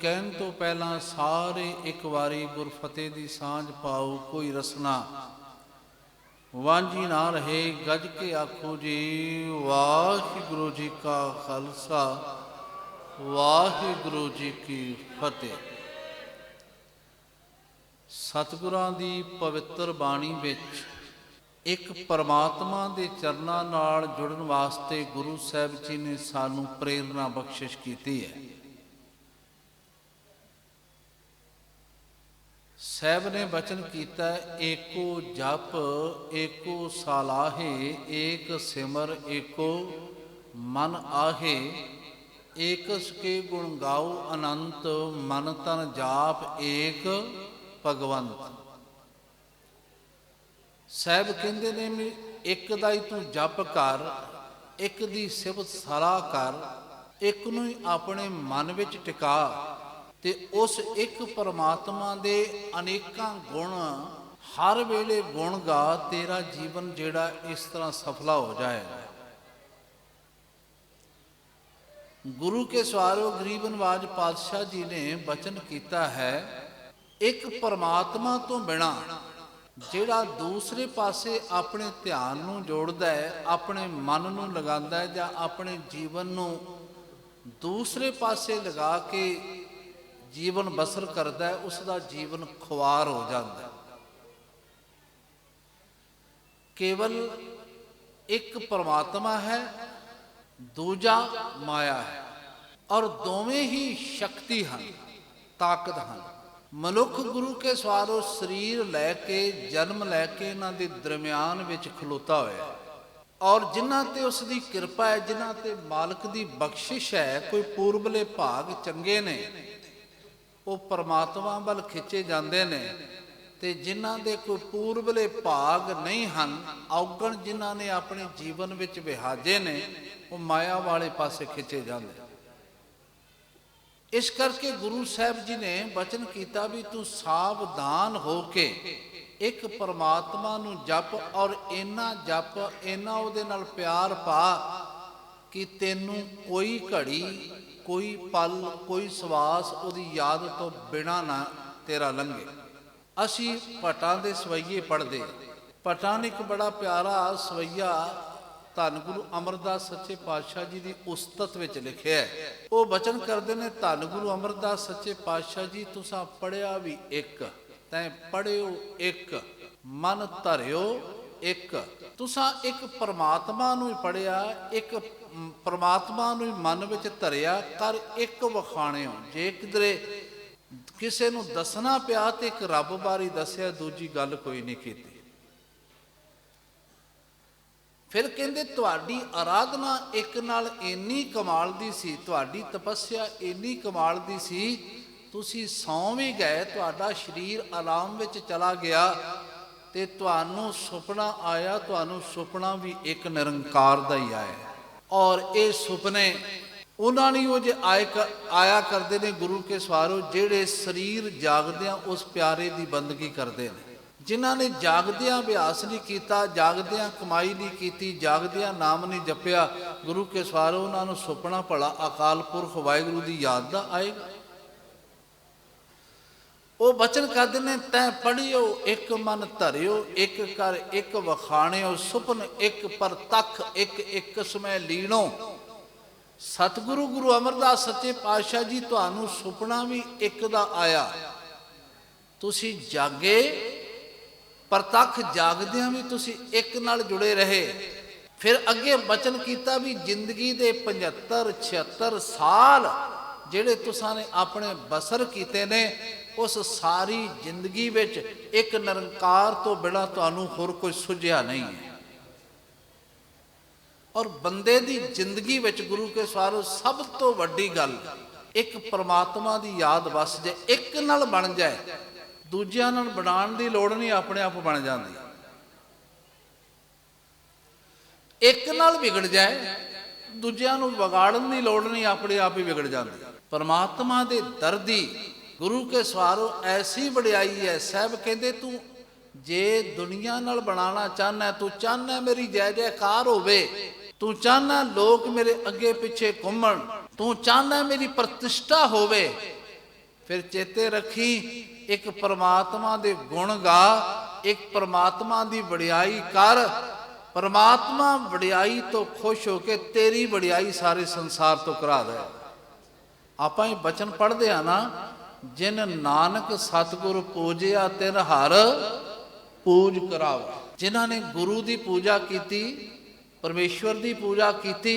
ਕਹਿਣ ਤੋਂ ਪਹਿਲਾਂ ਸਾਰੇ ਇੱਕ ਵਾਰੀ ਗੁਰਫਤਿਹ ਦੀ ਸਾਂਝ ਪਾਓ, ਕੋਈ ਰਸਨਾ। ਵਾਂਝੀ ਨਾ ਰਹੇ, ਗੱਜ ਕੇ ਆਖੋ ਜੀ, ਵਾਹਿਗੁਰੂ ਜੀ ਕਾ ਖਾਲਸਾ, ਵਾਹਿਗੁਰੂ ਜੀ ਕੀ ਫਤਿਹ। ਸਤਿਗੁਰਾਂ ਦੀ ਪਵਿੱਤਰ ਬਾਣੀ ਵਿੱਚ ਇੱਕ ਪਰਮਾਤਮਾ ਦੇ ਚਰਨਾਂ ਨਾਲ ਜੁੜਨ ਵਾਸਤੇ ਗੁਰੂ ਸਾਹਿਬ ਜੀ ਨੇ ਸਾਨੂੰ ਪ੍ਰੇਰਣਾ ਬਖਸ਼ਿਸ਼ ਕੀਤੀ ਹੈ। ਸਾਹਿਬ ਨੇ ਬਚਨ ਕੀਤਾ, ਏਕੋ ਜਪ, ਏਕੋ ਸਾਲਾਹੇ, ਏਕ ਸਿਮਰ, ਏਕੋ ਮਨ ਆਹੇ ਏਕਸ ਕੇ ਗੁਣ ਗਾਓ ਅਨੰਤ, ਮਨ ਤਨ ਜਾਪ, ਏਕ ਭਗਵੰਤ। ਸਾਹਿਬ ਕਹਿੰਦੇ ਨੇ ਵੀ ਇੱਕ ਦਾ ਹੀ ਤੂੰ ਜਪ ਕਰ, ਇੱਕ ਦੀ ਸਿਫਤ ਸਲਾਹ ਕਰ, ਇੱਕ ਨੂੰ ਹੀ ਆਪਣੇ ਮਨ ਵਿੱਚ ਟਿਕਾ। ਤੇ ਉਸ ਇੱਕ ਪਰਮਾਤਮਾ ਦੇ ਅਨੇਕਾਂ ਗੁਣ, ਹਰ ਵੇਲੇ ਗੁਣ ਗਾ, ਤੇਰਾ ਜੀਵਨ ਜਿਹੜਾ ਇਸ ਤਰ੍ਹਾਂ ਸਫਲਾ ਹੋ ਜਾਏਗਾ। ਗੁਰੂ ਕੇ ਸਵਾਰੋ ਗਰੀਬ ਨਵਾਜ ਪਾਤਸ਼ਾਹ ਜੀ ਨੇ ਬਚਨ ਕੀਤਾ ਹੈ, ਇੱਕ ਪਰਮਾਤਮਾ ਤੋਂ ਬਿਨਾ ਜਿਹੜਾ ਦੂਸਰੇ ਪਾਸੇ ਆਪਣੇ ਧਿਆਨ ਨੂੰ ਜੋੜਦਾ ਹੈ, ਆਪਣੇ ਮਨ ਨੂੰ ਲਗਾਉਂਦਾ ਹੈ ਜਾਂ ਆਪਣੇ ਜੀਵਨ ਨੂੰ ਦੂਸਰੇ ਪਾਸੇ ਲਗਾ ਕੇ ਜੀਵਨ ਬਸਰ ਕਰਦਾ ਹੈ ਉਸ ਦਾ ਜੀਵਨ ਖੁਆਰ ਹੋ ਜਾਂਦਾ ਹੈ। ਕੇਵਲ ਇੱਕ ਪਰਮਾਤਮਾ ਹੈ, ਦੂਜਾ ਮਾਇਆ ਹੈ, ਔਰ ਦੋਵੇਂ ਹੀ ਸ਼ਕਤੀ ਹਨ, ਤਾਕਤ ਹਨ। ਮਨੁੱਖ ਗੁਰੂ ਕੇ ਸਵਾਰੋ ਸਰੀਰ ਲੈ ਕੇ, ਜਨਮ ਲੈ ਕੇ ਇਹਨਾਂ ਦੇ ਦਰਮਿਆਨ ਵਿੱਚ ਖਲੋਤਾ ਹੋਇਆ ਔਰ ਜਿਨ੍ਹਾਂ ਤੇ ਉਸ ਦੀ ਕਿਰਪਾ ਹੈ, ਜਿਨ੍ਹਾਂ ਤੇ ਮਾਲਕ ਦੀ ਬਖਸ਼ਿਸ਼ ਹੈ, ਕੋਈ ਪੂਰਬਲੇ ਭਾਗ ਚੰਗੇ ਨੇ ਉਹ ਪਰਮਾਤਮਾ ਵੱਲ ਖਿੱਚੇ ਜਾਂਦੇ ਨੇ ਤੇ ਜਿਨ੍ਹਾਂ ਦੇ ਕੋਈ ਪੂਰਬਲੇ ਭਾਗ ਨਹੀਂ ਹਨ, ਔਗਣ ਜਿਨ੍ਹਾਂ ਨੇ ਆਪਣੇ ਜੀਵਨ ਵਿੱਚ ਵਿਹਾਜੇ ਨੇ, ਉਹ ਮਾਇਆ ਵਾਲੇ ਪਾਸੇ ਖਿੱਚੇ ਜਾਂਦੇ ਇਸ ਕਰਕੇ ਗੁਰੂ ਸਾਹਿਬ ਜੀ ਨੇ ਬਚਨ ਕੀਤਾ ਵੀ ਤੂੰ ਸਾਵਧਾਨ ਹੋ ਕੇ ਇੱਕ ਪਰਮਾਤਮਾ ਨੂੰ ਜਪ ਔਰ ਇੰਨਾ ਜਪ, ਇੰਨਾ ਉਹਦੇ ਨਾਲ ਪਿਆਰ ਪਾ ਕਿ ਤੈਨੂੰ ਕੋਈ ਘੜੀ, ਕੋਈ ਪਲ, ਕੋਈ ਸਵਾਸ ਉਹਦੀ ਯਾਦ ਤੋਂ ਬਿਨਾ ਨਾ ਤੇਰਾ ਲੰਘੇ। ਅਸੀਂ ਪਟਾਂ ਦੇ ਸਵਈਏ ਪੜਦੇ ਪਟਾਂ ਨੇ ਇੱਕ ਬੜਾ ਪਿਆਰਾ ਸਵਈਆ ਧੰਨ ਗੁਰੂ ਅਮਰਦਾਸ ਸੱਚੇ ਪਾਤਸ਼ਾਹ ਜੀ ਦੀ ਉਸਤਤ ਵਿੱਚ ਲਿਖਿਆ ਹੈ। ਉਹ ਬਚਨ ਕਰਦੇ ਨੇ, ਧੰਨ ਗੁਰੂ ਅਮਰਦਾਸ ਸੱਚੇ ਪਾਤਸ਼ਾਹ ਜੀ, ਤੁਸੀਂ ਪੜਿਆ ਵੀ ਇੱਕ, ਤੈਂ ਪੜਿਓ ਇੱਕ, ਮਨ ਧਰਿਓ ਇੱਕ। ਤੁਸੀਂ ਇੱਕ ਪਰਮਾਤਮਾ ਨੂੰ ਹੀ ਪੜਿਆ ਇੱਕ ਪਰਮਾਤਮਾ ਨੂੰ ਮਨ ਵਿੱਚ ਧਰਿਆ ਕਰ ਇੱਕ ਵਖਾਣਿਓ। ਜੇ ਕਿਧਰੇ ਕਿਸੇ ਨੂੰ ਦੱਸਣਾ ਪਿਆ ਤੇ ਇੱਕ ਰੱਬ ਬਾਰੇ ਦੱਸਿਆ, ਦੂਜੀ ਗੱਲ ਕੋਈ ਨਹੀਂ ਕੀਤੀ। ਫਿਰ ਕਹਿੰਦੇ, ਤੁਹਾਡੀ ਆਰਾਧਨਾ ਇੱਕ ਨਾਲ ਇੰਨੀ ਕਮਾਲ ਦੀ ਸੀ, ਤੁਹਾਡੀ ਤਪੱਸਿਆ ਇੰਨੀ ਕਮਾਲ ਦੀ ਸੀ, ਤੁਸੀਂ ਸੌਂ ਵੀ ਗਏ, ਤੁਹਾਡਾ ਸਰੀਰ ਆਰਾਮ ਵਿੱਚ ਚਲਾ ਗਿਆ ਤੇ ਤੁਹਾਨੂੰ ਸੁਪਨਾ ਆਇਆ, ਤੁਹਾਨੂੰ ਸੁਪਨਾ ਵੀ ਇੱਕ ਨਿਰੰਕਾਰ ਦਾ ਹੀ ਆਇਆ। ਔਰ ਇਹ ਸੁਪਨੇ ਉਹਨਾਂ ਨੇ ਉਹ ਜੇ ਆਏ ਕ- ਆਇਆ ਕਰਦੇ ਨੇ ਗੁਰੂ ਕੇ ਸਵਾਰੋ, ਜਿਹੜੇ ਸਰੀਰ ਜਾਗਦਿਆਂ ਉਸ ਪਿਆਰੇ ਦੀ ਬੰਦਗੀ ਕਰਦੇ ਨੇ। ਜਿਨ੍ਹਾਂ ਨੇ ਜਾਗਦਿਆਂ ਅਭਿਆਸ ਨਹੀਂ ਕੀਤਾ, ਜਾਗਦਿਆਂ ਕਮਾਈ ਨਹੀਂ ਕੀਤੀ, ਜਾਗਦਿਆਂ ਨਾਮ ਨਹੀਂ ਜਪਿਆ, ਗੁਰੂ ਕੇ ਸਵਾਰੋ, ਉਹਨਾਂ ਨੂੰ ਸੁਪਨਾ ਭਲਾ ਅਕਾਲ ਪੁਰਖ ਵਾਹਿਗੁਰੂ ਦੀ ਯਾਦ ਦਾ ਆਏਗਾ। ਉਹ ਬਚਨ ਕਰਦੇ ਨੇ, ਤੈ ਪੜਿਓ ਇੱਕ ਮਨ ਧਰਿਓ, ਇੱਕ ਕਰ, ਇੱਕ ਵਖਾਣਿਓ, ਸੁਪਨ ਇੱਕ ਪਰ ਇੱਕ ਇੱਕ ਸਮੈ ਲੀਣੋ। ਸਤਿਗੁਰੂ ਗੁਰੂ ਅਮਰਦਾਸ ਸੱਚੇ ਪਾਤਸ਼ਾਹ ਜੀ, ਤੁਹਾਨੂੰ ਸੁਪਨਾ ਵੀ ਇੱਕ ਦਾ ਆਇਆ। ਤੁਸੀਂ ਜਾਗੇ ਪ੍ਰਤੱਖ ਜਾਗਦਿਆਂ ਵੀ ਤੁਸੀਂ ਇੱਕ ਨਾਲ ਜੁੜੇ ਰਹੇ। ਫਿਰ ਅੱਗੇ ਬਚਨ ਕੀਤਾ ਵੀ ਜ਼ਿੰਦਗੀ ਦੇ 75 76 ਸਾਲ ਜਿਹੜੇ ਤੁਸਾਂ ਨੇ ਆਪਣੇ ਬਸਰ ਕੀਤੇ ਨੇ, ਉਸ ਸਾਰੀ ਜ਼ਿੰਦਗੀ ਵਿੱਚ ਇੱਕ ਨਿਰੰਕਾਰ ਤੋਂ ਬਿਨਾ ਤੁਹਾਨੂੰ ਹੋਰ ਕੋਈ ਸੁਝਿਆ ਨਹੀਂ ਹੈ। ਔਰ ਬੰਦੇ ਦੀ ਜ਼ਿੰਦਗੀ ਵਿੱਚ ਗੁਰੂ ਕੇ ਸਵਾਰੋ ਸਭ ਤੋਂ ਵੱਡੀ ਗੱਲ, ਇੱਕ ਪਰਮਾਤਮਾ ਦੀ ਯਾਦ ਵਸ ਜੇ ਇੱਕ ਨਾਲ ਬਣ ਜਾਏ, ਦੂਜਿਆਂ ਨਾਲ ਬਣਾਉਣ ਦੀ ਲੋੜ ਨਹੀਂ, ਆਪਣੇ ਆਪ ਬਣ ਜਾਂਦੀ। ਇੱਕ ਨਾਲ ਵਿਗੜ ਜਾਏ, ਦੂਜਿਆਂ ਨੂੰ ਵਿਗਾੜਨ ਦੀ ਲੋੜ ਨਹੀਂ, ਆਪਣੇ ਆਪ ਹੀ ਵਿਗੜ ਜਾਂਦੀ। ਪਰਮਾਤਮਾ ਦੇ ਦਰਦੀ ਗੁਰੂ ਕੇ ਸਵਾਰੋ ਐਸੀ ਵਡਿਆਈ ਹੈ, ਸਾਹਿਬ ਕਹਿੰਦੇ ਤੂੰ ਜੇ ਦੁਨੀਆ ਨਾਲ ਬਣਾਉਣਾ ਚਾਹਨਾ ਤੂੰ ਚਾਹਨਾ ਮੇਰੀ ਜੈ ਜੈਕਾਰ ਹੋਵੇ, ਤੂੰ ਚਾਹਨਾ ਲੋਕ ਮੇਰੇ ਅੱਗੇ ਪਿੱਛੇ ਘੁੰਮਣ, ਤੂੰ ਚਾਹਨਾ ਮੇਰੀ ਪ੍ਰਤਿਸ਼ਠਾ ਹੋਵੇ, ਫਿਰ ਚੇਤੇ ਰੱਖੀ ਇੱਕ ਪਰਮਾਤਮਾ ਦੇ ਗੁਣ ਗਾ, ਇੱਕ ਪਰਮਾਤਮਾ ਦੀ ਵਡਿਆਈ ਕਰ, ਪਰਮਾਤਮਾ ਵਡਿਆਈ ਤੋਂ ਖੁਸ਼ ਹੋ ਕੇ ਤੇਰੀ ਵਡਿਆਈ ਸਾਰੇ ਸੰਸਾਰ ਤੋਂ ਕਰਾ ਦੇ। ਆਪਾਂ ਇਹ ਬਚਨ ਪੜ੍ਹਦੇ ਆ ਨਾ, ਜਿਨ ਨਾਨਕ ਸਤਿਗੁਰ ਪੂਜਿਆ ਤਿਨ ਹਰ ਪੂਜ ਕਰਾਵਾ। ਜਿਨ੍ਹਾਂ ਨੇ ਗੁਰੂ ਦੀ ਪੂਜਾ ਕੀਤੀ, ਪਰਮੇਸ਼ਵਰ ਦੀ ਪੂਜਾ ਕੀਤੀ,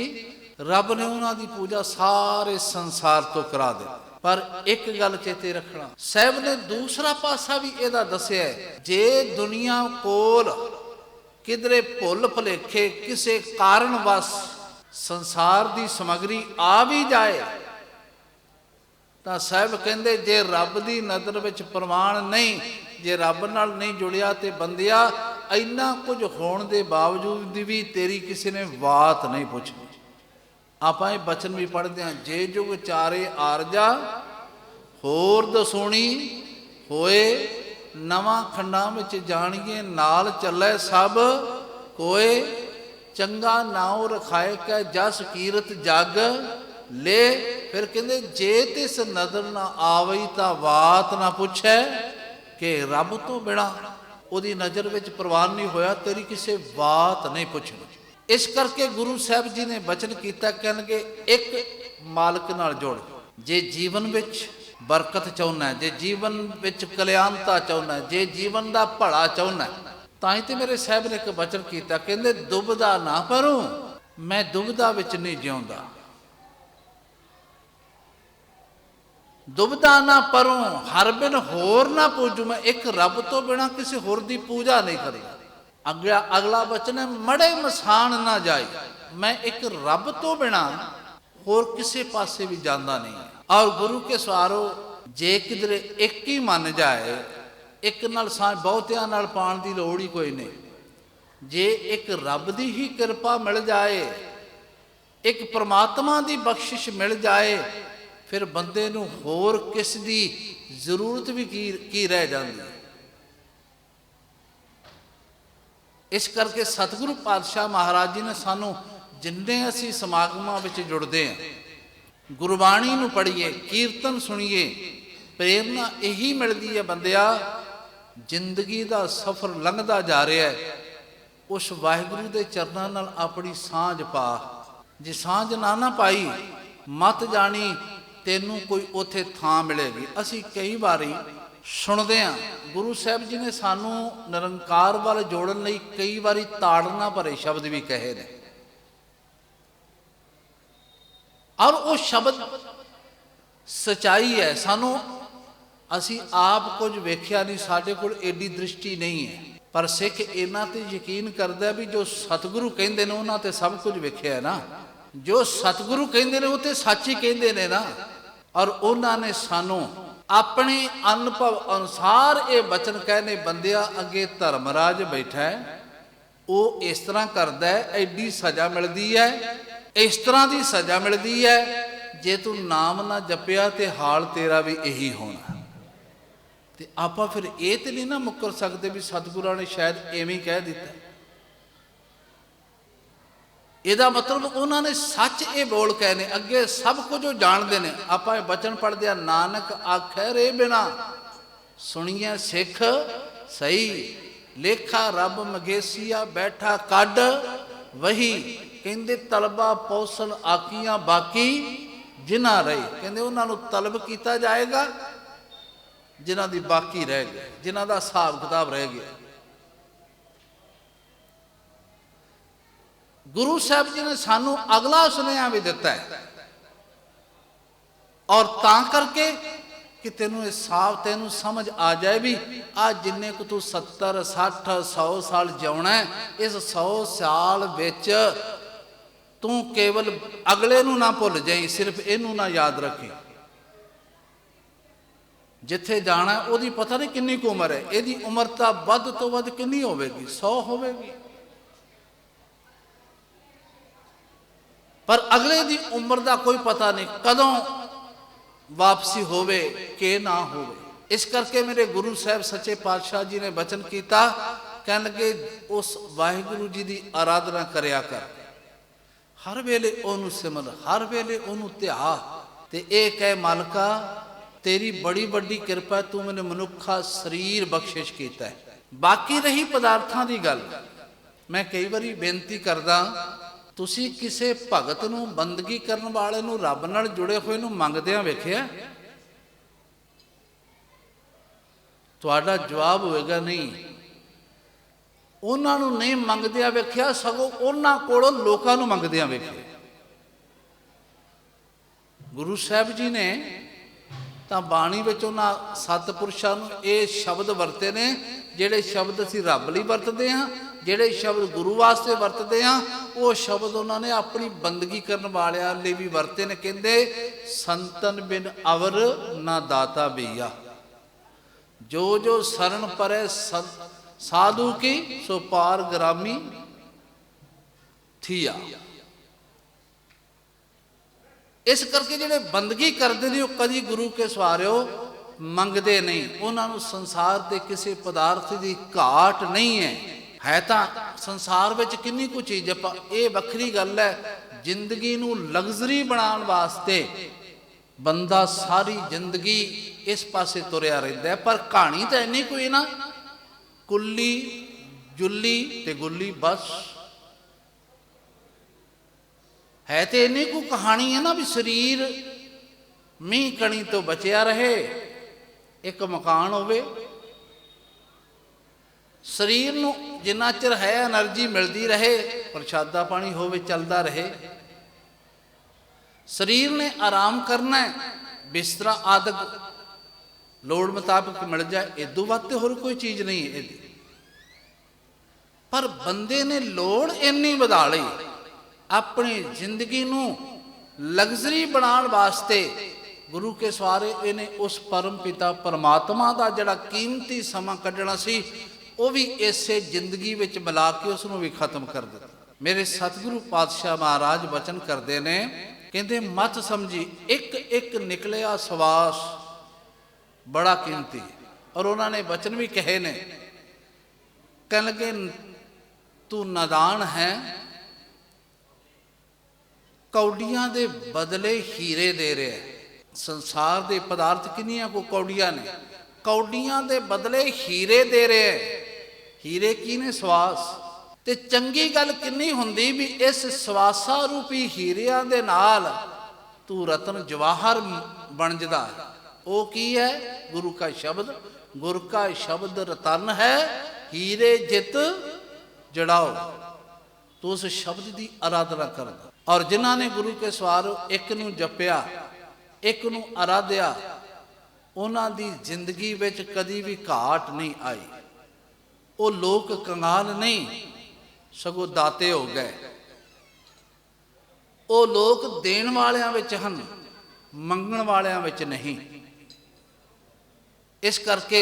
ਰੱਬ ਨੇ ਉਹਨਾਂ ਦੀ ਪੂਜਾ ਸਾਰੇ ਸੰਸਾਰ ਤੋਂ ਕਰਾ ਦਿੱਤੀ। ਪਰ ਇੱਕ ਗੱਲ ਚੇਤੇ ਰੱਖਣਾ, ਸਾਹਿਬ ਨੇ ਦੂਸਰਾ ਪਾਸਾ ਵੀ ਇਹਦਾ ਦੱਸਿਆ ਜੇ ਦੁਨੀਆ ਕੋਲ ਕਿਧਰੇ ਭੁੱਲ ਭੁਲੇਖੇ ਕਿਸੇ ਕਾਰਨ ਵਸ ਸੰਸਾਰ ਦੀ ਸਮਗਰੀ ਆ ਵੀ ਜਾਏ ਤਾਂ ਸਾਹਿਬ ਕਹਿੰਦੇ, ਜੇ ਰੱਬ ਦੀ ਨਜ਼ਰ ਵਿੱਚ ਪ੍ਰਮਾਣ ਨਹੀਂ, ਜੇ ਰੱਬ ਨਾਲ ਨਹੀਂ ਜੁੜਿਆ ਤੇ ਬੰਦਿਆ, ਇੰਨਾ ਕੁਝ ਹੋਣ ਦੇ ਬਾਵਜੂਦ ਵੀ ਤੇਰੀ ਕਿਸੇ ਨੇ ਬਾਤ ਨਹੀਂ ਪੁੱਛੀ ਆਪਾਂ ਇਹ ਬਚਨ ਵੀ ਪੜ੍ਹਦੇ ਹਾਂ, ਜੇ ਜੁਗ ਚਾਰੇ ਆਰਜਾ, ਹੋਰ ਦਸੂਣੀ ਹੋਏ, ਨਵਾਂ ਖੰਡਾਂ ਵਿੱਚ ਜਾਣੀਏ, ਨਾਲ ਚੱਲੇ ਸਭ ਕੋਏ, ਚੰਗਾ ਨਾਉ ਰਖਾਏ ਕੈ ਜਸ ਕੀਰਤ ਜਗ, ਲੇ ਫਿਰ ਕਹਿੰਦੇ, ਜੇ ਤਿਸ ਨਦਰ ਨਾ ਆਵਈ ਤਾਂ ਬਾਤ ਨਾ ਪੁੱਛੈ ਕਿ ਰੱਬ ਤੋਂ ਬਿਨਾ ਉਹਦੀ ਨਜ਼ਰ ਵਿੱਚ ਪ੍ਰਵਾਨ ਨਹੀਂ ਹੋਇਆ, ਤੇਰੀ ਕਿਸੇ ਬਾਤ ਨਹੀਂ ਪੁੱਛਣੀ। ਇਸ ਕਰਕੇ ਗੁਰੂ ਸਾਹਿਬ ਜੀ ਨੇ ਬਚਨ ਕੀਤਾ, ਕਹਿਣਗੇ, ਇੱਕ ਮਾਲਕ ਨਾਲ ਜੋੜ। ਜੇ ਜੀਵਨ ਵਿੱਚ ਬਰਕਤ ਚਾਹੁੰਦਾ ਜੇ ਜੀਵਨ ਵਿੱਚ ਕਲਿਆਣਤਾ ਚਾਹੁੰਦਾ ਜੇ ਜੀਵਨ ਦਾ ਭਲਾ ਚਾਹੁੰਦਾ ਤਾਂ ਹੀ ਤੇ ਮੇਰੇ ਸਾਹਿਬ ਨੇ ਇੱਕ ਬਚਨ ਕੀਤਾ, ਕਹਿੰਦੇ, ਦੁਬਦਾ ਨਾ ਪਰੂ ਮੈਂ ਦੁਬਦਾ ਵਿੱਚ ਨਹੀਂ ਜਿਉਂਦਾ। ਦੁਬਦਾ ਨਾ ਪਰੂ, ਹਰ ਬਿਨ ਹੋਰ ਨਾ ਪੂਜੂ। ਮੈਂ ਇੱਕ ਰੱਬ ਤੋਂ ਬਿਨਾ ਕਿਸੇ ਹੋਰ ਦੀ ਪੂਜਾ ਨਹੀਂ ਕਰੀ। ਅਗਲਾ ਅਗਲਾ ਬਚਨ ਹੈ, ਮੜੇ ਮਸਾਨ ਨਾ ਜਾਏ ਮੈਂ ਇੱਕ ਰੱਬ ਤੋਂ ਬਿਨਾ ਹੋਰ ਕਿਸੇ ਪਾਸੇ ਵੀ ਜਾਂਦਾ ਨਹੀਂ। ਔਰ ਗੁਰੂ ਕੇ ਸਵਾਰੋ, ਜੇ ਕਿਧਰੇ ਇੱਕ ਹੀ ਮੰਨ ਜਾਏ, ਇੱਕ ਨਾਲ ਸਾਂ ਬਹੁਤਿਆਂ ਨਾਲ ਪਾਣ ਦੀ ਲੋੜ ਹੀ ਕੋਈ ਨਹੀਂ। ਜੇ ਇੱਕ ਰੱਬ ਦੀ ਹੀ ਕਿਰਪਾ ਮਿਲ ਜਾਏ, ਇੱਕ ਪ੍ਰਮਾਤਮਾ ਦੀ ਬਖਸ਼ਿਸ਼ ਮਿਲ ਜਾਏ ਫਿਰ ਬੰਦੇ ਨੂੰ ਹੋਰ ਕਿਸ ਦੀ ਜ਼ਰੂਰਤ ਵੀ ਕੀ ਕੀ ਰਹਿ ਜਾਂਦੀ ਇਸ ਕਰਕੇ ਸਤਿਗੁਰੂ ਪਾਤਸ਼ਾਹ ਮਹਾਰਾਜ ਜੀ ਨੇ ਸਾਨੂੰ ਜਿੰਨੇ ਅਸੀਂ ਸਮਾਗਮਾਂ ਵਿੱਚ ਜੁੜਦੇ ਹਾਂ, ਗੁਰਬਾਣੀ ਨੂੰ ਪੜ੍ਹੀਏ, ਕੀਰਤਨ ਸੁਣੀਏ, ਪ੍ਰੇਰਨਾ ਇਹੀ ਮਿਲਦੀ ਹੈ ਬੰਦਿਆ, ਜ਼ਿੰਦਗੀ ਦਾ ਸਫ਼ਰ ਲੰਘਦਾ ਜਾ ਰਿਹਾ ਹੈ, ਉਸ ਵਾਹਿਗੁਰੂ ਦੇ ਚਰਨਾਂ ਨਾਲ ਆਪਣੀ ਸਾਂਝ ਪਾ। ਜੇ ਸਾਂਝ ਨਾ ਨਾ ਪਾਈ, ਮਤ ਜਾਣੀ ਤੈਨੂੰ ਕੋਈ ਉਥੇ ਥਾਂ ਮਿਲੇਗੀ। ਅਸੀਂ ਕਈ ਵਾਰੀ ਸੁਣਦੇ ਹਾਂ, ਗੁਰੂ ਸਾਹਿਬ ਜੀ ਨੇ ਸਾਨੂੰ ਨਿਰੰਕਾਰ ਵੱਲ ਜੋੜਨ ਲਈ ਕਈ ਵਾਰੀ ਤਾੜਨਾ ਭਰੇ ਸ਼ਬਦ ਵੀ ਕਹੇ ਨੇ। ਔਰ ਉਹ ਸ਼ਬਦ ਸਚਾਈ ਹੈ। ਸਾਨੂੰ, ਅਸੀਂ ਆਪ ਕੁਝ ਵੇਖਿਆ ਨਹੀਂ, ਸਾਡੇ ਕੋਲ ਏਡੀ ਦ੍ਰਿਸ਼ਟੀ ਨਹੀਂ ਹੈ। ਪਰ ਸਿੱਖ ਇਹਨਾਂ ਤੇ ਯਕੀਨ ਕਰਦਾ ਵੀ ਜੋ ਸਤਿਗੁਰੂ ਕਹਿੰਦੇ ਨੇ, ਉਹਨਾਂ ਤੇ ਸਭ ਕੁਝ ਵੇਖਿਆ ਹੈ ਨਾ। ਜੋ ਸਤਿਗੁਰੂ ਕਹਿੰਦੇ ਨੇ, ਉਹ ਤੇ ਸੱਚ ਹੀ ਕਹਿੰਦੇ ਨੇ ਨਾ। ਔਰ ਉਹਨਾਂ ਨੇ ਸਾਨੂੰ ਆਪਣੇ ਅਨੁਭਵ ਅਨੁਸਾਰ ਇਹ ਬਚਨ ਕਹਿੰਦੇ, ਬੰਦਿਆ, ਅੱਗੇ ਧਰਮਰਾਜ ਬੈਠਾ ਹੈ। ਉਹ ਇਸ ਤਰ੍ਹਾਂ ਕਰਦਾ ਹੈ, ਐਡੀ ਸਜ਼ਾ ਮਿਲਦੀ ਹੈ, ਇਸ ਤਰ੍ਹਾਂ ਦੀ ਸਜ਼ਾ ਮਿਲਦੀ ਹੈ, ਜੇ ਤੂੰ ਨਾਮ ਨਾ ਜਪਿਆ ਤੇ ਹਾਲ ਤੇਰਾ ਵੀ ਇਹੀ ਹੋਣਾ। ਤੇ ਆਪਾਂ ਫਿਰ ਇਹ ਤੇ ਨਹੀਂ ਨਾ ਮੁੱਕਰ ਸਕਦੇ ਵੀ ਸਤਿਗੁਰਾਂ ਨੇ ਸ਼ਾਇਦ ਐਵੇਂ ਹੀ ਕਹਿ ਦਿੱਤਾ। ਇਹਦਾ ਮਤਲਬ ਉਹਨਾਂ ਨੇ ਸੱਚ ਇਹ ਬੋਲ ਕੇ ਨੇ, ਅੱਗੇ ਸਭ ਕੁਝ ਉਹ ਜਾਣਦੇ ਨੇ। ਆਪਾਂ ਇਹ ਬਚਨ ਪੜ੍ਹਦੇ ਆ ਨਾਨਕ ਆਖੈ ਰੇ ਬਿਨਾ। ਸੁਣੀਏ ਸਿੱਖ, ਸਹੀ। ਲੇਖਾ ਰੱਬ ਮਗੇਸੀਆ, ਬੈਠਾ ਕੱਢ। ਵਹੀ, ਕਹਿੰਦੇ ਤਲਬਾ ਪੌਸਲ ਆਕੀਆਂ ਬਾਕੀ, ਜਿਨ੍ਹਾਂ ਰਹੇ। ਕਹਿੰਦੇ ਉਹਨਾਂ ਨੂੰ ਤਲਬ ਕੀਤਾ ਜਾਏਗਾ, ਜਿਨ੍ਹਾਂ ਦੀ ਬਾਕੀ ਰਹਿ ਗਈ, ਜਿਨ੍ਹਾਂ ਦਾ ਹਿਸਾਬ ਕਿਤਾਬ ਰਹਿ ਗਿਆ। ਗੁਰੂ ਸਾਹਿਬ ਜੀ ਨੇ ਸਾਨੂੰ ਅਗਲਾ ਸੁਨੇਹਾ ਵੀ ਦਿੱਤਾ ਹੈ। ਔਰ ਤਾਂ ਕਰਕੇ ਕਿ ਤੈਨੂੰ ਇਹ ਸਾਫ਼ ਤੈਨੂੰ ਸਮਝ ਆ ਜਾਏ ਵੀ ਆ ਜਿੰਨੇ ਕੁ ਤੂੰ 70 60 100 ਸਾਲ ਜਿਉਣਾ ਇਸ 100 ਸਾਲ ਵਿੱਚ ਤੂੰ ਕੇਵਲ ਅਗਲੇ ਨੂੰ ਨਾ ਭੁੱਲ ਜਾਈ, ਸਿਰਫ ਇਹਨੂੰ ਨਾ ਯਾਦ ਰੱਖੀ। ਜਿੱਥੇ ਜਾਣਾ ਉਹਦੀ ਪਤਾ ਨਹੀਂ ਕਿੰਨੀ ਕੁ ਉਮਰ ਹੈ, ਇਹਦੀ ਉਮਰ ਤਾਂ ਵੱਧ ਤੋਂ ਵੱਧ ਕਿੰਨੀ ਹੋਵੇਗੀ? 100 ਹੋਵੇਗੀ। ਪਰ ਅਗਲੇ ਦੀ ਉਮਰ ਦਾ ਕੋਈ ਪਤਾ ਨਹੀਂ ਕਦੋਂ ਵਾਪਸੀ ਹੋਵੇ ਕਿ ਨਾ ਹੋਵੇ। ਇਸ ਕਰਕੇ ਮੇਰੇ ਗੁਰੂ ਸਾਹਿਬ ਸੱਚੇ ਪਾਤਸ਼ਾਹ ਜੀ ਨੇ ਬਚਨ ਕੀਤਾ ਕਹਿਣ ਲੱਗੇ ਉਸ ਵਾਹਿਗੁਰੂ ਜੀ ਦੀ ਆਰਾਧਨਾ ਕਰਿਆ ਕਰ। ਹਰ ਵੇਲੇ ਉਹਨੂੰ ਸਿਮਰ, ਹਰ ਵੇਲੇ ਉਹਨੂੰ ਧਿਆ ਤੇ ਇਹ ਕਹਿ, ਮਾਲਕਾ, ਤੇਰੀ ਬੜੀ ਵੱਡੀ ਕਿਰਪਾ ਤੂੰ ਮੈਨੂੰ ਮਨੁੱਖਾ ਸਰੀਰ ਬਖਸ਼ਿਸ਼ ਕੀਤਾ ਹੈ। ਬਾਕੀ ਰਹੀ ਪਦਾਰਥਾਂ ਦੀ ਗੱਲ। ਮੈਂ ਕਈ ਵਾਰੀ ਬੇਨਤੀ ਕਰਦਾ ਤੁਸੀਂ ਕਿਸੇ ਭਗਤ ਨੂੰ ਬੰਦਗੀ ਕਰਨ ਵਾਲੇ ਨੂੰ ਰੱਬ ਨਾਲ ਜੁੜੇ ਹੋਏ ਨੂੰ ਮੰਗਦਿਆਂ ਵੇਖਿਆ? ਤੁਹਾਡਾ ਜਵਾਬ ਹੋਵੇਗਾ ਨਹੀਂ। ਉਹਨਾਂ ਨੂੰ ਨਹੀਂ ਮੰਗਦਿਆਂ ਵੇਖਿਆ, ਸਗੋਂ ਉਹਨਾਂ ਕੋਲੋਂ ਲੋਕਾਂ ਨੂੰ ਮੰਗਦਿਆਂ ਵੇਖਿਆ। ਗੁਰੂ ਸਾਹਿਬ ਜੀ ਨੇ ਤਾਂ ਬਾਣੀ ਵਿੱਚ ਉਹਨਾਂ ਸਤਪੁਰਸ਼ਾਂ ਨੂੰ ਇਹ ਸ਼ਬਦ ਵਰਤੇ ਨੇ, ਜਿਹੜੇ ਸ਼ਬਦ ਅਸੀਂ ਰੱਬ ਲਈ ਵਰਤਦੇ ਹਾਂ, ਜਿਹੜੇ ਸ਼ਬਦ ਗੁਰੂ ਵਾਸਤੇ ਵਰਤਦੇ ਹਾਂ, ਉਹ ਸ਼ਬਦ ਉਹਨਾਂ ਨੇ ਆਪਣੀ ਬੰਦਗੀ ਕਰਨ ਵਾਲਿਆਂ ਲਈ ਵੀ ਵਰਤੇ ਨੇ, ਕਹਿੰਦੇ, ਸੰਤਨ ਬਿਨ ਅਵਰ ਨਾ ਦਾਤਾ ਬਈਆ। ਜੋ ਜੋ ਸਰਨ ਪਰੇ ਸੰ- ਸਾਧੂ ਕੀ, ਸੋ ਪਾਰ ਗ੍ਰਾਮੀ ਥੀਆ। ਇਸ ਕਰਕੇ ਜਿਹੜੇ ਬੰਦਗੀ ਕਰਦੇ ਨੇ, ਉਹ ਕਦੀ ਗੁਰੂ ਕੇ ਸਵਾਰਿਓ ਮੰਗਦੇ ਨਹੀਂ। ਉਹਨਾਂ ਨੂੰ ਸੰਸਾਰ ਦੇ ਕਿਸੇ ਪਦਾਰਥ ਦੀ ਘਾਟ ਨਹੀਂ ਹੈ। ਹੈ ਤਾਂ ਸੰਸਾਰ ਵਿੱਚ ਕਿੰਨੀ ਕੁ ਚੀਜ਼, ਆਪਾਂ ਇਹ ਵੱਖਰੀ ਗੱਲ ਹੈ, ਜ਼ਿੰਦਗੀ ਨੂੰ ਲਗਜ਼ਰੀ ਬਣਾਉਣ ਵਾਸਤੇ ਬੰਦਾ ਸਾਰੀ ਜ਼ਿੰਦਗੀ ਇਸ ਪਾਸੇ ਤੁਰਿਆ ਰਹਿੰਦਾ ਪਰ ਕਹਾਣੀ ਤਾਂ ਇੰਨੀ ਕੋਈ ਨਾ, ਕੁੱਲੀ, ਜੁੱਲੀ ਤੇ ਗੁੱਲੀ ਬਸ। ਹੈ ਤੇ ਇੰਨੀ ਕੁ ਕਹਾਣੀ ਹੈ ਨਾ ਵੀ ਸਰੀਰ ਮੀਂਹ ਕਣੀ ਤੋਂ ਬਚਿਆ ਰਹੇ, ਇੱਕ ਮਕਾਨ ਹੋਵੇ। ਸਰੀਰ ਨੂੰ ਜਿੰਨਾ ਚਿਰ ਹੈ એનર્ਜੀ ਮਿਲਦੀ ਰਹੇ, ਪ੍ਰਸ਼ਾਦਾ ਪਾਣੀ ਹੋਵੇ, ਚੱਲਦਾ ਰਹੇ। ਸਰੀਰ ਨੇ ਆਰਾਮ ਕਰਨਾ ਹੈ, ਬਿਸਤਰਾ ਆਦਿ ਲੋੜ ਮੁਤਾਬਕ ਮਿਲ ਜਾਏ ਤੋਂ ਵੱਧ ਤੇ ਹੋਰ ਕੋਈ ਚੀਜ਼ ਨਹੀਂ ਹੈ ਪਰ ਬੰਦੇ ਨੇ ਲੋੜ ਇੰਨੀ ਵਧਾ ਲਈ ਆਪਣੀ ਜ਼ਿੰਦਗੀ ਨੂੰ ਲਗਜ਼ਰੀ ਬਣਾਉਣ ਵਾਸਤੇ ਗੁਰੂ ਕੇ ਸਵਾਰੇ ਇਹਨੇ ਉਸ ਪਰਮ ਪਿਤਾ ਪਰਮਾਤਮਾ ਦਾ ਜਿਹੜਾ ਕੀਮਤੀ ਸਮਾਂ ਕੱਢਣਾ ਸੀ, ਉਹ ਵੀ ਇਸੇ ਜ਼ਿੰਦਗੀ ਵਿੱਚ ਮਿਲਾ ਕੇ ਉਸ ਨੂੰ ਵੀ ਖਤਮ ਕਰ ਦਿੱਤਾ। ਮੇਰੇ ਸਤਿਗੁਰੂ ਪਾਤਸ਼ਾਹ ਮਹਾਰਾਜ ਬਚਨ ਕਰਦੇ ਨੇ, ਕਹਿੰਦੇ, ਮਤ ਸਮਝੀ, ਇੱਕ ਇੱਕ ਨਿਕਲਿਆ ਸਵਾਸ ਬੜਾ ਕੀਮਤੀ ਔਰ ਉਹਨਾਂ ਨੇ ਬਚਨ ਵੀ ਕਹੇ ਨੇ, ਕਹਿਣ ਲੱਗੇ, ਤੂੰ ਨਾਦਾਨ ਹੈ ਕੌਡੀਆਂ ਦੇ ਬਦਲੇ ਹੀਰੇ ਦੇ ਰਿਹਾ ਹੈ। ਸੰਸਾਰ ਦੇ ਪਦਾਰਥ ਕਿੰਨੀਆਂ ਕੋ ਕੌਡੀਆਂ ਨੇ? ਕੌਡੀਆਂ ਦੇ ਬਦਲੇ ਹੀਰੇ ਦੇ ਰਿਹਾ ਹੈ। ਹੀਰੇ ਕੀ ਨੇ? ਸਵਾਸ। ਤੇ ਚੰਗੀ ਗੱਲ ਕਿੰਨੀ ਹੁੰਦੀ ਵੀ ਇਸ ਸਵਾਸਾ ਰੂਪੀ ਹੀਰਿਆਂ ਦੇ ਨਾਲ ਤੂੰ ਰਤਨ ਜਵਾਹਰ ਬਣ ਜਦਾ ਉਹ ਕੀ ਹੈ? ਗੁਰੂ ਕਾ ਸ਼ਬਦ। ਗੁਰ ਕਾ ਸ਼ਬਦ ਰਤਨ ਹੈ। ਹੀਰੇ ਜਿਤ ਜੜਾਓ। ਤੂੰ ਉਸ ਸ਼ਬਦ ਦੀ ਆਰਾਧਨਾ ਕਰਦਾ। ਔਰ ਜਿਨ੍ਹਾਂ ਨੇ ਗੁਰੂ ਕੇ ਸਵਾਰ ਇੱਕ ਨੂੰ ਜਪਿਆ, ਇੱਕ ਨੂੰ ਆਰਾਧਿਆ ਉਹਨਾਂ ਦੀ ਜ਼ਿੰਦਗੀ ਵਿੱਚ ਕਦੀ ਵੀ ਘਾਟ ਨਹੀਂ ਆਈ। ਉਹ ਲੋਕ ਕੰਗਾਲ ਨਹੀਂ, ਸਗੋਂ ਦਾਤੇ ਹੋ ਗਏ। ਉਹ ਲੋਕ ਦੇਣ ਵਾਲਿਆਂ ਵਿੱਚ ਹਨ, ਮੰਗਣ ਵਾਲਿਆਂ ਵਿੱਚ ਨਹੀਂ। ਇਸ ਕਰਕੇ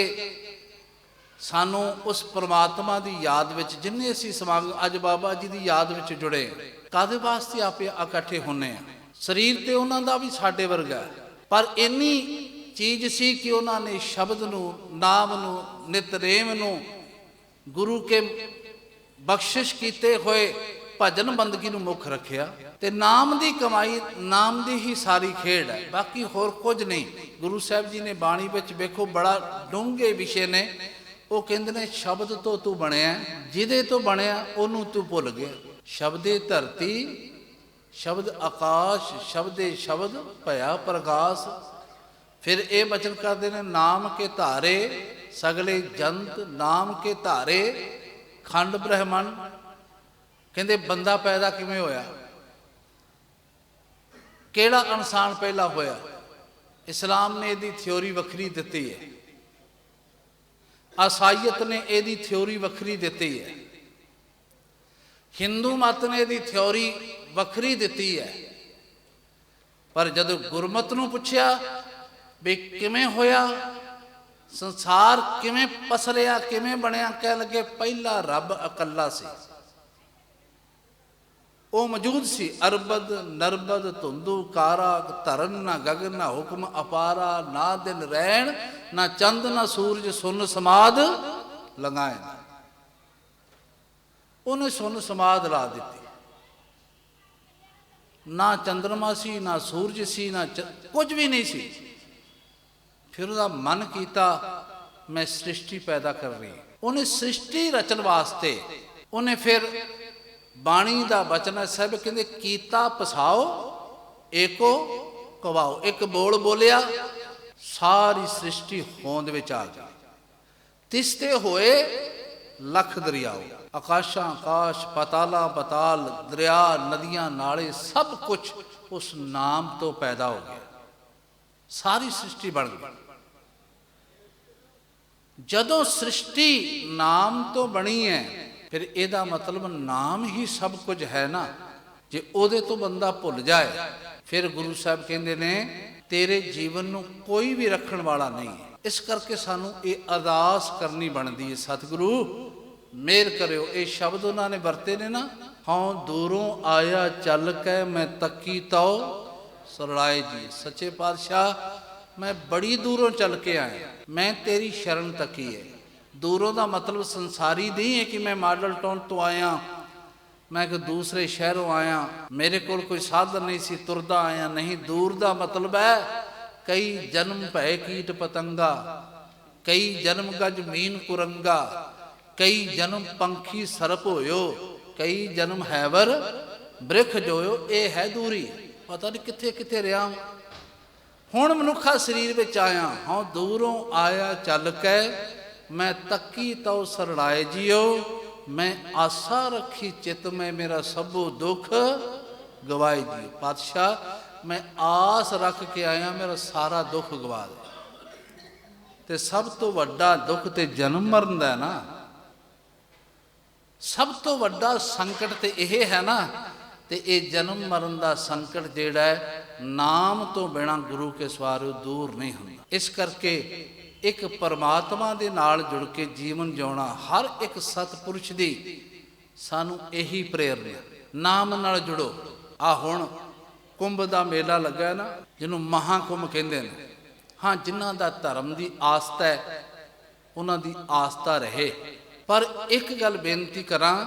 ਸਾਨੂੰ ਉਸ ਪ੍ਰਮਾਤਮਾ ਦੀ ਯਾਦ ਵਿੱਚ ਜਿੰਨੇ ਅਸੀਂ ਸਮਾਗਮ ਅੱਜ ਬਾਬਾ ਜੀ ਦੀ ਯਾਦ ਵਿੱਚ ਜੁੜੇ ਕਾਦੇ ਵਾਸਤੇ ਆਪੇ ਇਕੱਠੇ ਹੁੰਨੇ ਆ? ਸਰੀਰ ਤੇ ਉਹਨਾਂ ਦਾ ਵੀ ਸਾਡੇ ਵਰਗਾ। ਪਰ ਇੰਨੀ ਚੀਜ਼ ਸੀ ਕਿ ਉਹਨਾਂ ਨੇ ਸ਼ਬਦ ਨੂੰ, ਨਾਮ ਨੂੰ ਨਿਤਰੇਮ ਨੂੰ ਗੁਰੂ ਕੇ ਬਖਸ਼ਿਸ਼ ਕੀਤੇ ਹੋਏ ਭਜਨ ਬੰਦਗੀ ਨੂੰ ਮੁੱਖ ਰੱਖਿਆ। ਤੇ ਨਾਮ ਦੀ ਕਮਾਈ, ਨਾਮ ਦੀ ਹੀ ਸਾਰੀ ਖੇਡ ਹੈ। ਬਾਕੀ ਹੋਰ ਕੁਝ ਨਹੀਂ। ਗੁਰੂ ਸਾਹਿਬ ਜੀ ਨੇ ਬਾਣੀ ਵਿੱਚ ਵੇਖੋ ਬੜਾ ਡੂੰਘੇ ਵਿਸ਼ੇ ਨੇ। ਉਹ ਕਹਿੰਦੇ ਨੇ, ਸ਼ਬਦ ਤੋਂ ਤੂੰ ਬਣਿਆ, ਜਿਹਦੇ ਤੋਂ ਬਣਿਆ, ਉਹਨੂੰ ਤੂੰ ਭੁੱਲ ਗਿਆ। ਸ਼ਬਦੇ ਧਰਤੀ, ਸ਼ਬਦ ਆਕਾਸ਼, ਸ਼ਬਦੇ ਸ਼ਬਦ ਭਇਆ ਪ੍ਰਕਾਸ਼ ਫਿਰ ਇਹ ਬਚਨ ਕਰਦੇ ਨੇ, ਨਾਮ ਕੇ ਧਾਰੇ, ਸਗਲੇ ਜੰਤ, ਨਾਮ ਕੇ ਧਾਰੇ, ਖੰਡ ਬ੍ਰਹਮੰਡ। ਕਹਿੰਦੇ, ਬੰਦਾ ਪੈਦਾ ਕਿਵੇਂ ਹੋਇਆ? ਕਿਹੜਾ ਇਨਸਾਨ ਪਹਿਲਾ ਹੋਇਆ? ਇਸਲਾਮ ਨੇ ਇਹਦੀ ਥਿਉਰੀ ਵੱਖਰੀ ਦਿੱਤੀ ਹੈ। ਅਸਾਈਅਤ ਨੇ ਇਹਦੀ ਥਿਉਰੀ ਵੱਖਰੀ ਦਿੱਤੀ ਹੈ। ਹਿੰਦੂ ਮਤ ਨੇ ਇਹਦੀ ਥਿਉਰੀ ਵੱਖਰੀ ਦਿੱਤੀ ਹੈ। ਪਰ ਜਦੋਂ ਗੁਰਮਤ ਨੂੰ ਪੁੱਛਿਆ ਵੀ ਕਿਵੇਂ ਹੋਇਆ, ਸੰਸਾਰ ਕਿਵੇਂ ਪਸਰਿਆ ਕਿਵੇਂ ਬਣਿਆ ਕਹਿ ਲੱਗੇ ਪਹਿਲਾ ਰੱਬ ਇਕੱਲਾ ਸੀ। ਉਹ ਮੌਜੂਦ ਸੀ, ਅਰਬਦ, ਨਰਬਦ, ਧੁੰਦੂ ਕਾਰਾ ਧਰਨ, ਨਾ ਗਗਨ ਨਾ ਹੁਕਮ ਅਪਾਰਾ, ਨਾ ਦਿਨ ਰਹਿਣ ਨਾ ਚੰਦ, ਨਾ ਸੂਰਜ, ਸੁਨ, ਸਮਾਦ ਲਗਾਏ ਉਹਨੇ ਸੁਨ ਸਮਾਦ ਲਾ ਦਿੱਤੀ। ਨਾ ਚੰਦਰਮਾ ਸੀ, ਨਾ ਸੂਰਜ ਸੀ, ਨਾ ਚ- ਕੁਝ ਵੀ ਨਹੀਂ ਸੀ। ਫਿਰ ਉਹਦਾ ਮਨ ਕੀਤਾ, ਮੈਂ ਸ੍ਰਿਸ਼ਟੀ ਪੈਦਾ ਕਰਨੀ ਉਹਨੇ ਸ੍ਰਿਸ਼ਟੀ ਰਚਣ ਵਾਸਤੇ ਉਹਨੇ ਫਿਰ ਬਾਣੀ ਦਾ ਬਚਨ ਹੈ, ਸਭ ਕਹਿੰਦੇ ਕੀਤਾ ਪਸਾਓ, ਏਕੋ ਕਵਾਓ। ਇੱਕ ਬੋਲ ਬੋਲਿਆ, ਸਾਰੀ ਸ੍ਰਿਸ਼ਟੀ ਹੋਂਦ ਵਿੱਚ ਆ ਗਈ। ਤਿਸਤੇ ਹੋਏ ਲੱਖ ਦਰਿਆਓ। ਆਕਾਸ਼ਾਂ, ਆਕਾਸ਼, ਪਤਾਲਾਂ, ਪਤਾਲ, ਦਰਿਆ, ਨਦੀਆਂ, ਨਾਲੇ ਸਭ ਕੁਝ ਉਸ ਨਾਮ ਤੋਂ ਪੈਦਾ ਹੋ ਗਿਆ। ਸਾਰੀ ਸ੍ਰਿਸ਼ਟੀ ਬਣ ਗਈ। ਜਦੋਂ ਸ੍ਰਿਸ਼ਟੀ ਨਾਮ ਤੋਂ ਬਣੀ ਹੈ, ਫਿਰ ਇਹਦਾ ਮਤਲਬ ਨਾਮ ਹੀ ਸਭ ਕੁਝ ਹੈ ਨਾ। ਜੇ ਉਹਦੇ ਤੋਂ ਬੰਦਾ ਭੁੱਲ ਜਾਏ, ਫਿਰ ਗੁਰੂ ਸਾਹਿਬ ਕਹਿੰਦੇ ਨੇ, ਤੇਰੇ ਜੀਵਨ ਨੂੰ ਕੋਈ ਵੀ ਰੱਖਣ ਵਾਲਾ ਨਹੀਂ ਇਸ ਕਰਕੇ ਸਾਨੂੰ ਇਹ ਅਰਦਾਸ ਕਰਨੀ ਬਣਦੀ ਹੈ, ਸਤਿਗੁਰੂ ਮੇਰ ਕਰਿਓ। ਇਹ ਸ਼ਬਦ ਉਹਨਾਂ ਨੇ ਵਰਤੇ ਨੇ ਨਾ, ਹਉ ਦੂਰੋਂ ਆਇਆ ਚੱਲ ਕੇ ਮੈਂ ਤੱਕੀ ਤਉ ਸਰਲਾਏ ਜੀ। ਸੱਚੇ ਪਾਤਸ਼ਾਹ, ਮੈਂ ਬੜੀ ਦੂਰੋਂ ਚੱਲ ਕੇ ਆਇਆ। ਮੈਂ ਤੇਰੀ ਸ਼ਰਨ ਤੱਕੀ ਹੈ ਦੂਰੋਂ ਦਾ ਮਤਲਬ ਸੰਸਾਰੀ ਨਹੀਂ ਹੈ ਕਿ ਮੈਂ ਮਾਡਲ ਟਾਊਨ ਤੋਂ ਆਇਆ। ਮੈਂ ਕਿ ਦੂਸਰੇ ਸ਼ਹਿਰੋਂ ਆਇਆ। ਮੇਰੇ ਕੋਲ ਕੋਈ ਸਾਧਨ ਨਹੀਂ ਸੀ, ਤੁਰਦਾ ਆਇਆ ਨਹੀਂ। ਦੂਰ ਦਾ ਮਤਲਬ ਹੈ, ਕਈ ਜਨਮ ਭੈ ਕੀਟ ਪਤੰਗਾ, ਕਈ ਜਨਮ ਗਜ ਮੀਨ ਕੁਰੰਗਾ। ਕਈ ਜਨਮ ਪੰਖੀ ਸਰਪ ਹੋਇਓ, ਕਈ ਜਨਮ ਹੈਵਰ ਬ੍ਰਿਖ ਜੋਇਓ, ਇਹ ਹੈ ਦੂਰੀ। ਪਤਾ ਨਹੀਂ ਕਿੱਥੇ ਕਿੱਥੇ ਰਿਹਾ ਹੁਣ ਮਨੁੱਖਾ ਸਰੀਰ ਵਿੱਚ ਆਇਆ ਹਾਂ, ਦੂਰੋਂ ਆਇਆ ਚੱਲ ਕੇ, ਮੈਂ ਤੱਕੀ ਤਉ ਸਰਲਾਏ ਜਿਉ ਮੈਂ ਆਸਾ ਰੱਖੀ ਚਿਤ ਮੈਂ ਮੇਰਾ ਸਭੋ ਦੁੱਖ ਗਵਾਏ ਜੀ ਪਾਤਸ਼ਾਹ, ਮੈਂ ਆਸ ਰੱਖ ਕੇ ਆਇਆ, ਮੇਰਾ ਸਾਰਾ ਦੁੱਖ ਗਵਾ ਦੇ। ਤੇ ਸਭ ਤੋਂ ਵੱਡਾ ਦੁੱਖ ਤੇ ਜਨਮ ਮਰਨ ਦਾ ਨਾ। ਸਭ ਤੋਂ ਵੱਡਾ ਸੰਕਟ ਤੇ ਇਹ ਹੈ ਨਾ, ਤੇ ਇਹ ਜਨਮ ਮਰਨ ਦਾ ਸੰਕਟ ਜਿਹੜਾ ਹੈ, ਨਾਮ ਤੋਂ ਬਿਨਾ ਗੁਰੂ ਕੇ ਸਵਾਰੋਂ ਦੂਰ ਨਹੀਂ ਹੁੰਦਾ। ਇਸ ਕਰਕੇ ਇੱਕ ਪਰਮਾਤਮਾ ਦੇ ਨਾਲ ਜੁੜ ਕੇ ਜੀਵਨ ਜਿਉਣਾ ਹਰ ਇੱਕ ਸਤਪੁਰਸ਼ ਦੀ ਸਾਨੂੰ ਇਹੀ ਪ੍ਰੇਰਨਾ ਨਾਮ ਨਾਲ ਜੁੜੋ। ਆ ਹੁਣ ਕੁੰਭ ਦਾ ਮੇਲਾ ਲੱਗਾ ਨਾ, ਜਿਹਨੂੰ ਮਹਾਕੁੰਭ ਕਹਿੰਦੇ ਨੇ। ਹਾਂ, ਜਿਨ੍ਹਾਂ ਦਾ ਧਰਮ ਦੀ ਆਸਥਾ ਹੈ, ਉਹਨਾਂ ਦੀ ਆਸਥਾ ਰਹੇ। ਪਰ ਇੱਕ ਗੱਲ ਬੇਨਤੀ ਕਰਾਂ,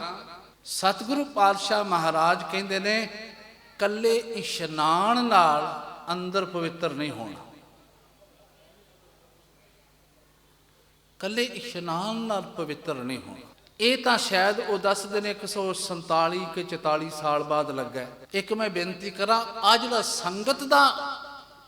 ਸਤਿਗੁਰੂ ਪਾਤਸ਼ਾਹ ਮਹਾਰਾਜ ਕਹਿੰਦੇ ਨੇ ਕੱਲੇ ਇਸ਼ਨਾਨ ਨਾਲ ਅੰਦਰ ਪਵਿੱਤਰ ਨਹੀਂ ਹੋਣਾ। ਕੱਲੇ ਇਸ਼ਨਾਨ ਨਾਲ ਪਵਿੱਤਰ ਨਹੀਂ ਹੋਣਾ। ਇਹ ਤਾਂ ਸ਼ਾਇਦ ਉਹ ਦੱਸਦੇ ਨੇ 147 ਕਿ 44 ਸਾਲ ਬਾਅਦ ਲੱਗਾ ਇੱਕ ਮੈਂ ਬੇਨਤੀ ਕਰਾਂ ਆ ਜਿਹੜਾ ਸੰਗਤ ਦਾ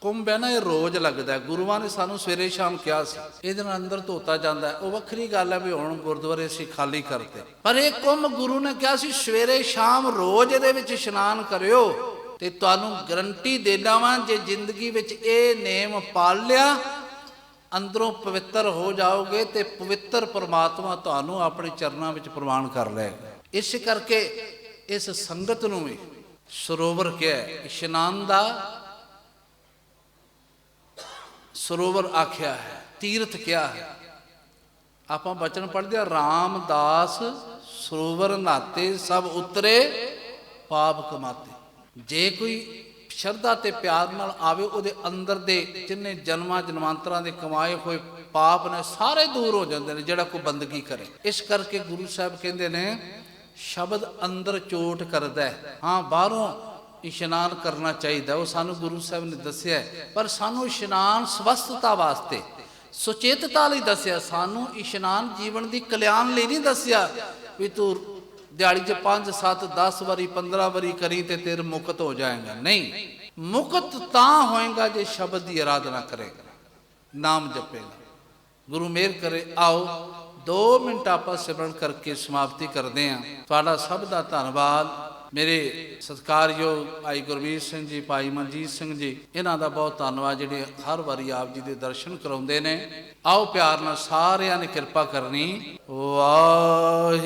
ਕੁੰਭ ਹੈ ਨਾ ਇਹ ਰੋਜ਼ ਲੱਗਦਾ ਗੁਰੂਆਂ ਨੇ ਸਾਨੂੰ ਸਵੇਰੇ ਸ਼ਾਮ ਕਿਹਾ ਸੀ, ਇਹਦੇ ਨਾਲ ਅੰਦਰ ਧੋਤਾ ਜਾਂਦਾ ਉਹ ਵੱਖਰੀ ਗੱਲ ਹੈ ਵੀ ਹੁਣ ਗੁਰਦੁਆਰੇ ਅਸੀਂ ਖਾਲੀ ਕਰਤੇ। ਪਰ ਇਹ ਕੁੰਭ ਗੁਰੂ ਨੇ ਕਿਹਾ ਸੀ, ਸਵੇਰੇ ਸ਼ਾਮ ਰੋਜ਼ ਇਹਦੇ ਵਿੱਚ ਇਸ਼ਨਾਨ ਕਰਿਓ ਤੇ ਤੁਹਾਨੂੰ ਗਰੰਟੀ ਦੇਣਾ ਵਾਂ ਜੇ ਜ਼ਿੰਦਗੀ ਵਿੱਚ ਇਹ ਨੇਮ ਪਾਲ ਲਿਆ ਅੰਦਰੋਂ ਪਵਿੱਤਰ ਹੋ ਜਾਓਗੇ ਤੇ ਪਵਿੱਤਰ ਪਰਮਾਤਮਾ ਤੁਹਾਨੂੰ ਆਪਣੇ ਚਰਨਾਂ ਵਿੱਚ ਪ੍ਰਵਾਨ ਕਰ ਲਏਗਾ। ਇਸ ਕਰਕੇ ਇਸ ਸੰਗਤ ਨੂੰ ਵੀ ਸਰੋਵਰ ਕਿਹਾ ਇਸ਼ਨਾਨ ਦਾ ਸਰੋਵਰ ਆਖਿਆ ਹੈ, ਤੀਰਥ ਕਿਹਾ ਹੈ। ਆਪਾਂ ਬਚਨ ਪੜ੍ਹਦੇ ਆ ਰਾਮਦਾਸ ਸਰੋਵਰ ਨਾਤੇ ਸਭ ਉਤਰੇ, ਪਾਪ ਕਮਾਤੇ। ਜੇ ਕੋਈ ਸ਼ਰਧਾ ਤੇ ਪਿਆਰ ਨਾਲ ਆਵੇ, ਉਹਦੇ ਅੰਦਰ ਦੇ ਜਿੰਨੇ ਜਨਮਾਂ ਜਨਮਾਂਤਰਾਂ ਦੇ ਕਮਾਏ ਹੋਏ ਪਾਪ ਨੇ, ਸਾਰੇ ਦੂਰ ਹੋ ਜਾਂਦੇ ਨੇ, ਜਿਹੜਾ ਕੋਈ ਬੰਦਗੀ ਕਰੇ। ਇਸ ਕਰਕੇ ਗੁਰੂ ਸਾਹਿਬ ਕਹਿੰਦੇ ਨੇ, ਸ਼ਬਦ ਅੰਦਰ ਚੋਟ ਕਰਦਾ ਹੈ। ਹਾਂ, ਬਾਹਰੋਂ ਇਸ਼ਨਾਨ ਕਰਨਾ ਚਾਹੀਦਾ ਉਹ ਸਾਨੂੰ ਗੁਰੂ ਸਾਹਿਬ ਨੇ ਦੱਸਿਆ ਪਰ ਸਾਨੂੰ ਇਸ਼ਨਾਨ ਸਵਸਥਤਾ ਵਾਸਤੇ, ਸੁਚੇਤਤਾ ਲਈ ਦੱਸਿਆ। ਸਾਨੂੰ ਇਸ਼ਨਾਨ ਜੀਵਨ ਦੀ ਕਲਿਆਣ ਲਈ ਨਹੀਂ ਦੱਸਿਆ ਵੀ ਤੂੰ ਦਿਹਾੜੀ 'ਚ 5 7 10 ਵਾਰੀ 15 ਵਾਰੀ ਕਰੀ ਤੇ ਤੇਰੇ ਮੁਕਤ ਹੋ ਜਾਏਗਾ। ਨਹੀਂ, ਮੁਕਤ ਤਾਂ ਹੋਏਗਾ ਜੇ ਸ਼ਬਦ ਦੀ ਆਰਾਧਨਾ ਕਰੇਗਾ। ਨਾਮ ਜਪੇਗਾ। ਗੁਰੂ ਮੇਰ ਕਰੇ, ਆਓ 2 ਮਿੰਟ ਆਪਾਂ ਸਿਮਰਨ ਕਰਕੇ ਸਮਾਪਤੀ ਕਰਦੇ ਹਾਂ। ਤੁਹਾਡਾ ਸਭ ਦਾ ਧੰਨਵਾਦ। ਮੇਰੇ ਸਤਿਕਾਰਯੋਗ ਭਾਈ ਗੁਰਵੀਰ ਸਿੰਘ ਜੀ, ਭਾਈ ਮਨਜੀਤ ਸਿੰਘ ਜੀ, ਇਹਨਾਂ ਦਾ ਬਹੁਤ ਧੰਨਵਾਦ ਜਿਹੜੇ ਹਰ ਵਾਰੀ ਆਪ ਜੀ ਦੇ ਦਰਸ਼ਨ ਕਰਾਉਂਦੇ ਨੇ। ਆਓ ਪਿਆਰ ਨਾਲ ਸਾਰਿਆਂ ਨੇ ਕਿਰਪਾ ਕਰਨੀ। ਵਾਹਿਗੁਰੂ।